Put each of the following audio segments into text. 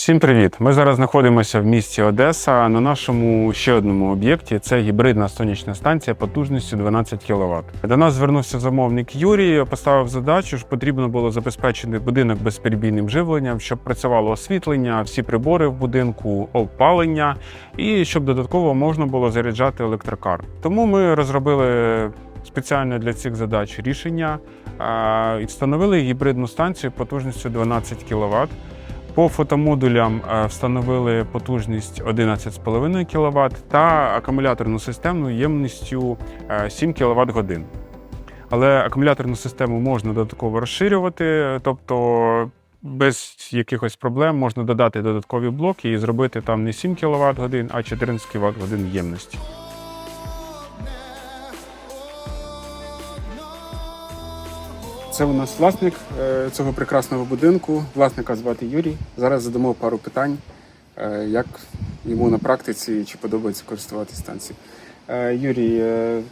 Всім привіт! Ми зараз знаходимося в місті Одеса на нашому ще одному об'єкті. Це гібридна сонячна станція потужністю 12 кВт. До нас звернувся замовник Юрій, поставив задачу, що потрібно було забезпечити будинок безперебійним живленням, щоб працювало освітлення, всі прибори в будинку, опалення і щоб додатково можна було заряджати електрокар. Тому ми розробили спеціально для цих задач рішення і встановили гібридну станцію потужністю 12 кВт. По фотомодулям е, встановили потужність 11,5 кВт та акумуляторну систему ємністю е, 7 кВт годин. Але акумуляторну систему можна додатково розширювати, тобто без якихось проблем можна додати додаткові блоки і зробити там не 7 кВт годин, а 14 кВт годин ємності. Це у нас власник е, цього прекрасного будинку. Власника звати Юрій. Зараз задамо пару питань, е, як йому на практиці чи подобається користуватися станцією. Е, Юрій,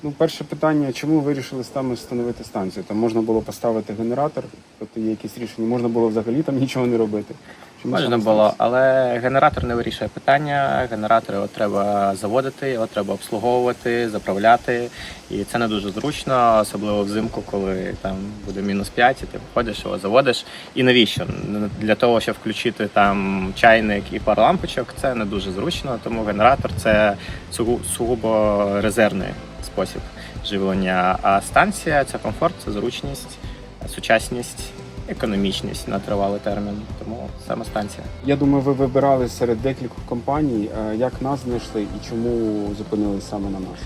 ну перше питання: чому вирішили саме встановити станцію? Там можна було поставити генератор, тобто є якісь рішення, можна було взагалі там нічого не робити. Можна було, але генератор не вирішує питання. Генератор його треба заводити, його треба обслуговувати, заправляти. І це не дуже зручно, особливо взимку, коли там буде мінус 5, і ти виходиш, його заводиш. І навіщо? Для того, щоб включити там чайник і пару лампочок, це не дуже зручно, тому генератор це сугубо резервний спосіб живлення. А станція це комфорт, це зручність, сучасність. Економічність на тривалий термін, тому саме станція. Я думаю, ви вибирали серед декількох компаній. Е, Як нас знайшли і чому зупинились саме на нас?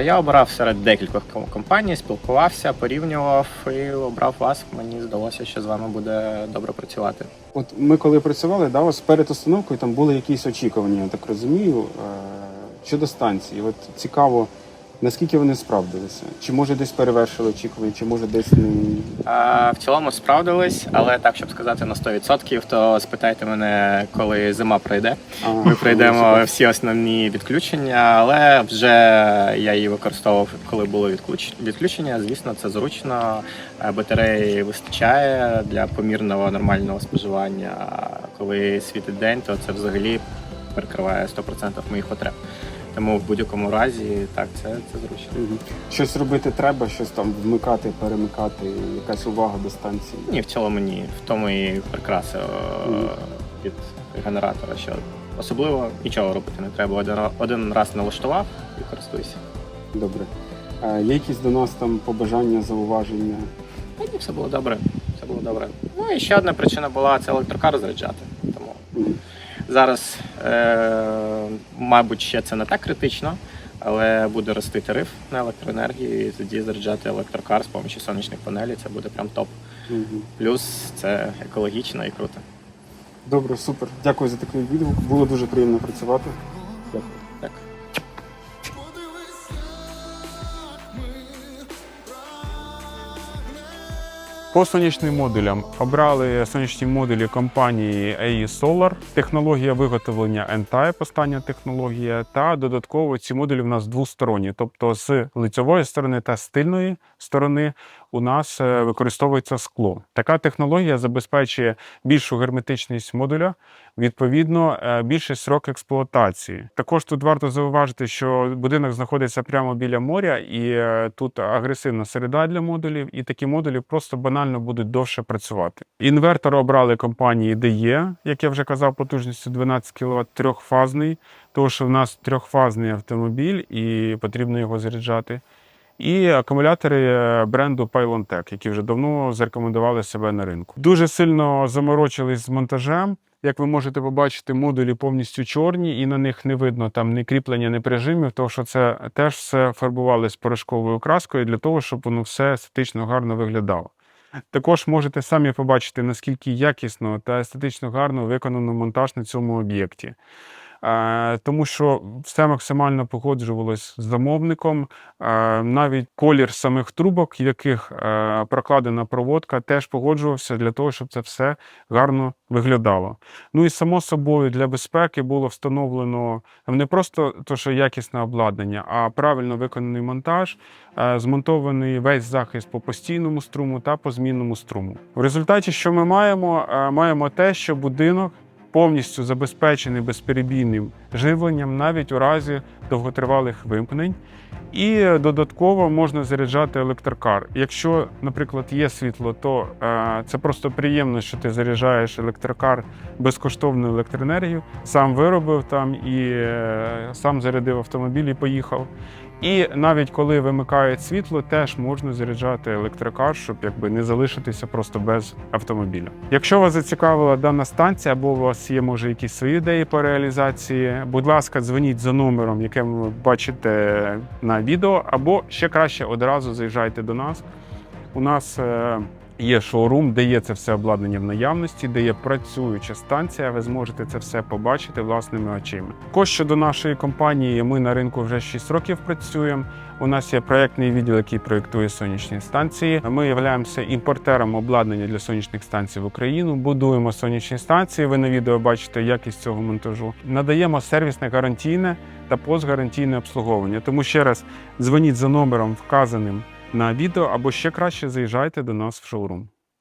Е, Я обирав серед декількох компаній, спілкувався, порівнював і обрав вас. Мені здалося, що з вами буде добре працювати. От ми коли працювали, да, ось перед установкою там були якісь очікування, я так розумію, е, щодо станції. От цікаво, наскільки вони справдилися? Чи може десь перевершили очікування, чи може десь не. В цілому справдились, але так, щоб сказати на 100%, то спитайте мене, коли зима пройде. Ми пройдемо всі основні відключення, але вже я її використовував, коли було відключення. Звісно, це зручно. Е, Батареї вистачає для помірного нормального споживання. А Коли світить день, то це взагалі перекриває 100% моїх потреб. Тому в будь-якому разі так, це, це зручно. Мгм. Щось робити треба, щось там вмикати, перемикати, якась увага до станції. Ні, в цілому ні. В тому і прикраса е, Мгм. від генератора, що особливо нічого робити не треба. Один, ра- один раз налаштував і користуйся. Добре. Е, Є якісь до нас там побажання, зауваження? Та ні, все було добре. Все було добре. Ну і ще одна причина була це електрокар заряджати. Тому Мгм. Зараз, е, мабуть, ще це не так критично, але буде рости тариф на електроенергію, і тоді заряджати електрокар з допомогою сонячних панелей це буде прям топ. Плюс це екологічно і круто. Добре, супер. Дякую за такий відгук. Було дуже приємно працювати. Дякую. Так. По сонячним модулям обрали сонячні модулі компанії AE Solar, технологія виготовлення N-Type, остання технологія, та додатково ці модулі в нас двосторонні, тобто з лицьової сторони та з тильної сторони у нас е, використовується скло. Така технологія забезпечує більшу герметичність модуля, відповідно, е, більший срок експлуатації. Також тут варто зауважити, що будинок знаходиться прямо біля моря, і е, тут агресивна середа для модулів, і такі модулі просто банально будуть довше працювати. Інвертор обрали компанії DE, як я вже казав, потужністю 12 кВт, трьохфазний, тому що в нас трьохфазний автомобіль і потрібно його заряджати. І акумулятори е, бренду Pylontech, які вже давно зарекомендували себе на ринку. Дуже сильно заморочились з монтажем. Як ви можете побачити, модулі повністю чорні, і на них не видно там ні кріплення, ні прижимів, тому що це теж все фарбували порошковою краскою для того, щоб воно все естетично гарно виглядало. Також можете самі побачити, наскільки якісно та естетично гарно виконано монтаж на цьому об'єкті. Е, Тому що все максимально погоджувалось з замовником. Е, Навіть колір самих трубок, яких е, прокладена проводка, теж погоджувався для того, щоб це все гарно виглядало. Ну і само собою для безпеки було встановлено не просто то, що якісне обладнання, а правильно виконаний монтаж, змонтований весь захист по постійному струму та по змінному струму. В результаті, що ми маємо, маємо те, що будинок повністю забезпечений безперебійним живленням навіть у разі довготривалих вимкнень. І додатково можна заряджати електрокар. Якщо, наприклад, є світло, то е, це просто приємно, що ти заряджаєш електрокар безкоштовну електроенергію, сам виробив там і е, сам зарядив автомобіль і поїхав. І навіть коли вимикають світло, теж можна заряджати електрокар, щоб якби не залишитися просто без автомобіля. Якщо вас зацікавила дана станція, або у вас є може якісь свої ідеї по реалізації, будь ласка, дзвоніть за номером, яке ви бачите на відео, або ще краще одразу заїжджайте до нас. У нас е, є шоурум, де є це все обладнання в наявності, де є працююча станція. Ви зможете це все побачити власними очима. Також щодо нашої компанії, ми на ринку вже 6 років працюємо. У нас є проєктний відділ, який проєктує сонячні станції. Ми являємося імпортером обладнання для сонячних станцій в Україну. Будуємо сонячні станції. Ви на відео бачите якість цього монтажу. Надаємо сервісне гарантійне та постгарантійне обслуговування. Тому ще раз дзвоніть за номером, вказаним на відео, або ще краще заїжджайте до нас в шоурум.